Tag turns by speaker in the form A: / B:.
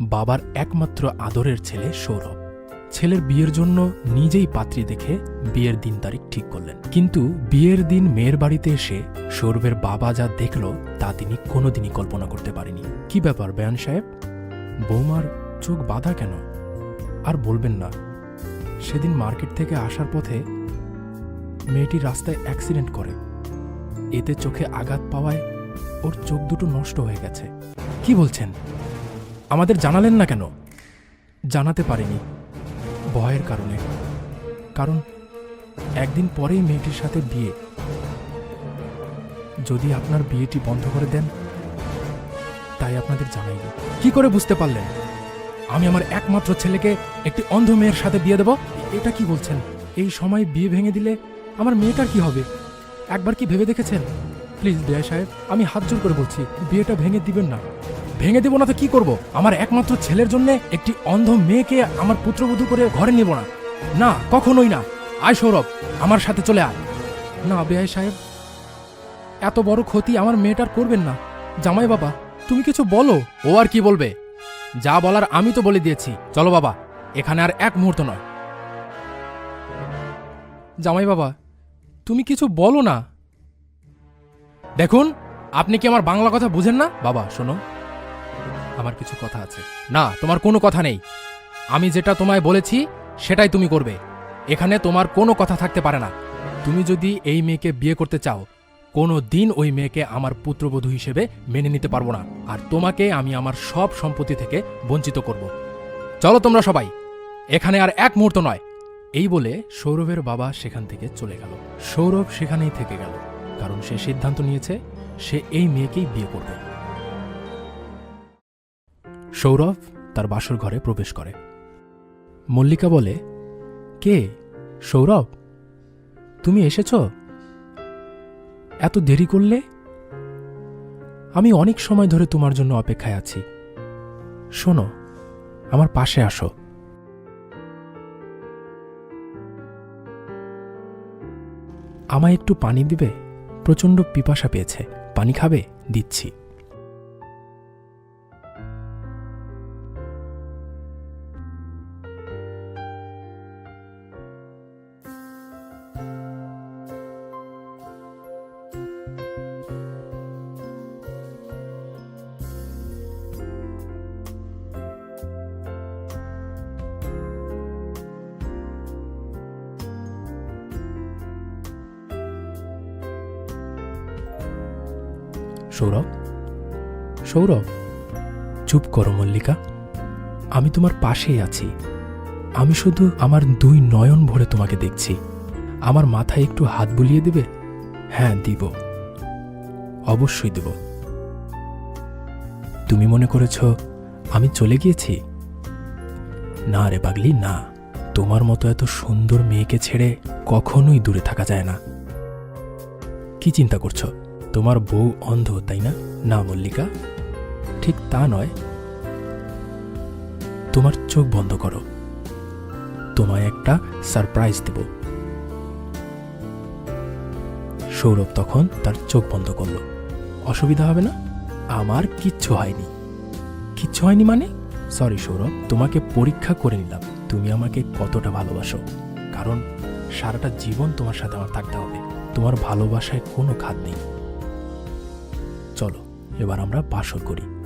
A: বাবার একমাত্র আদরের ছেলে সৌরভ। ছেলের বিয়ের জন্য নিজেই পাত্রী দেখে বিয়ের দিন তারিখ ঠিক করলেন। কিন্তু বিয়ের দিন মেয়ের বাড়িতে এসে সৌরভের বাবা যা দেখল, তা তিনি কোনোদিনই কল্পনা করতে পারেনি। কি ব্যাপার, বেয়ান সাহেব? বৌমার চোখ বাঁধা কেন? আর বলবেন না। সেদিন মার্কেট থেকে আসার পথে মেয়েটি রাস্তায় অ্যাক্সিডেন্ট করে। এতে চোখে আঘাত পাওয়ায় ওর চোখ দুটো নষ্ট হয়ে গেছে। কি বলছেন? আমাদের জানালেন না কেন? জানাতে পারিনি। ভয়ের কারণে। কারণ একদিন পরেই মেয়েটির সাথে বিয়ে। যদি আপনার বিয়েটি বন্ধ করে দেন, তাই আপনাদের জানাইনি কি করে বুঝতে পারলেন? আমি আমার একমাত্র ছেলেকে একটি অন্ধ মেয়ের সাথে বিয়ে দেব? এটা কি বলছেন? এই সময় বিয়ে ভেঙে দিলে আমার মেয়েটার কি হবে? একবার কি ভেবে দেখেছেন? প্লিজ দেয়া সাহেব আমি হাত জোর করে বলছি, বিয়েটা ভেঙে দিবেন না। ভেঙে দেব না তো কি করব? আমার একমাত্র ছেলের জন্য একটি অন্ধ মেয়েকে আমার পুত্রবধূ করে ঘরে নেব না। না, কখনোই না। আয় সৌরভ, আমার সাথে চলে আয়। না, বেআই সাহেব, এত বড় ক্ষতি আমার মেয়েটার করবেন না। জামাই বাবা, তুমি কিছু বলো। ও আর কি বলবে? যা বলার আমি তো বলে দিয়েছি। চলো বাবা, এখানে আর এক মুহূর্ত নয়। জামাই বাবা, তুমি কিছু বলো না। দেখুন, আপনি কি আমার বাংলা কথা বুঝেন না? বাবা, শোনো। আমার কিছু কথা আছে। না, তোমার কোনো কথা নেই। আমি যেটা তোমায় বলেছি, সেটাই তুমি করবে। এখানে তোমার কোনো কথা থাকতে পারে না। তুমি যদি এই মেয়েকে বিয়ে করতে চাও, কোনো দিন ওই মেয়েকে আমার পুত্রবধূ হিসেবে মেনে নিতে পারব না। আর তোমাকে আমি আমার সব সম্পত্তি থেকে বঞ্চিত করব। চলো তোমরা সবাই, এখানে আর এক মুহূর্ত নয়। এই বলে সৌরভের বাবা সেখান থেকে চলে গেল। সৌরভ সেখানেই থেকে গেল, কারণ সে সিদ্ধান্ত নিয়েছে, সে এই মেয়েকেই বিয়ে করবে। সৌরভ তার বাসর ঘরে প্রবেশ করে। মল্লিকা বলে, কে? সৌরভ? তুমি এসেছ? এত দেরি করলে? আমি অনেক সময় ধরে তোমার জন্য অপেক্ষায় আছি। শোনো, আমার পাশে আসো। আমায় একটু পানি দিবে? প্রচণ্ড পিপাসা পেয়েছে। পানি খাবে? দিচ্ছি। সৌরভ? সৌরভ, চুপ করো মল্লিকা। আমি তোমার পাশেই আছি। আমি শুধু আমার দুই নয়ন ভরে তোমাকে দেখছি। আমার মাথায় একটু হাত বুলিয়ে দেবে? হ্যাঁ দিব। অবশ্যই দেব। তুমি মনে করেছ আমি চলে গিয়েছি? না রে পাগলি, না। তোমার মতো এত সুন্দর মেয়েকে ছেড়ে কখনোই দূরে থাকা যায় না। কি চিন্তা করছ? তোমার বউ অন্ধ, তাই না? না, মল্লিকা। ঠিক তা নয়। তোমার চোখ বন্ধ করো। তোমায় একটা সারপ্রাইজ দেব। সৌরভ তখন তার চোখ বন্ধ করল। অসুবিধা হবে না? আমার কিচ্ছু হয়নি। কিচ্ছু হয়নি মানে? সরি সৌরভ, তোমাকে পরীক্ষা করে নিলাম। তুমি আমাকে কতটা ভালোবাসো। কারণ সারাটা জীবন তোমার সাথে আমার থাকতে হবে। তোমার ভালোবাসায় কোনো খাদ নেই। চলো এবার আমরা বাসর করি।